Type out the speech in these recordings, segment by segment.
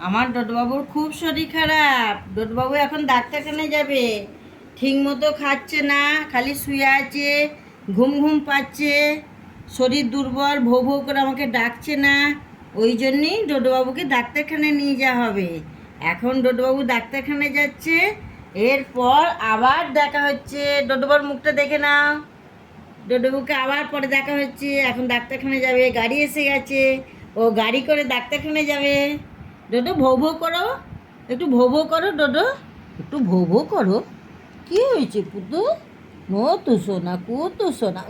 আমার ডোডবাবুর খুব শরীর খারাপ। ডোডবাবু এখন ডাক্তারখানায় যাবে। ঠিক মতো খাচ্ছে না, খালি শুয়ে আছে, ঘুম ঘুম পাচ্ছে। শরীর দুর্বল, ভৌ ভৌ করে আমাকে ডাকছে না। ওই জন্যেই ডোডবাবুকে ডাক্তারখানায় নিয়ে যাওয়া হবে। এখন ডোডবাবু ডাক্তারখানায় যাচ্ছে। এরপর আবার দেখা হচ্ছে। ডোডোবার মুখটা দেখে নাও। ডোডোবুকে আবার পরে দেখা হচ্ছে। এখন ডাক্তারখানায় যাবে। গাড়ি এসে গেছে। ও গাড়ি করে ডাক্তারখানায় যাবে। ডোডো, ভৌ ভৌ করো। একটু ভৌ ভৌ করো, ডোডো। একটু ভৌ ভৌ করো। কি হয়েছে, পুতু? নো তু সোনা কুতু সোনা।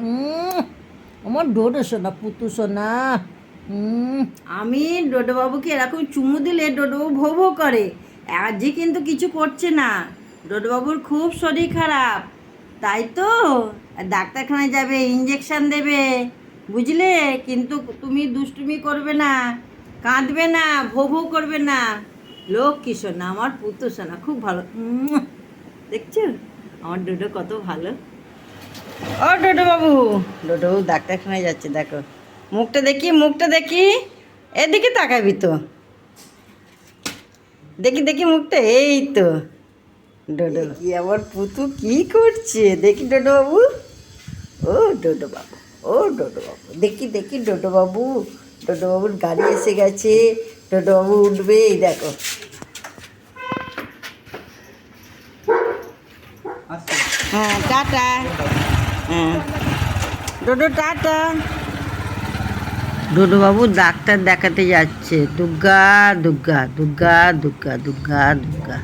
আমার ডোডো সোনা, পুতু সোনা। আমি ডোডোবাবুকে এরকম চুমু দিলে ডোডোবাবু ভৌ ভৌ করে। আজই কিন্তু কিছু করছে না। ডোডোবাবুর খুব শরীর খারাপ। তাই তো ডাক্তারখানায় যাবে ইঞ্জেকশন দেবে। বুঝলে? কিন্তু তুমি দুষ্টুমি করবে না। কাঁদবে না ভো ভো করবে না। লোক কিশোর না, আমার পুত্র সোনা, খুব ভালো। দেখছ? আমার ডোডো কত ভালো। ও ডোডো বাবু, ডোডো ডাক্তারখানায় যাচ্ছে, দেখো। মুখটা দেখি মুখটা দেখি। এদিকে তাকাবি তো। দেখি দেখি মুখটা, এই তো। ডোডো। কি আমার পুতু কি করছে? দেখি ডোডো বাবু। ও ডোডো বাবু, ও ডোডো বাবু। দেখি দেখি ডোডো বাবু। ডোডো বাবুর গাড়ি এসে গেছে। ডোডো বাবু উঠবে, এই দেখো। হ্যাঁ টাটা। হ্যাঁ। টাটা ডোডো বাবু ডাক্তার দেখাতে যাচ্ছে। দুর্গা দুর্গা দুর্গা দুর্গা দুর্গা দুর্গা।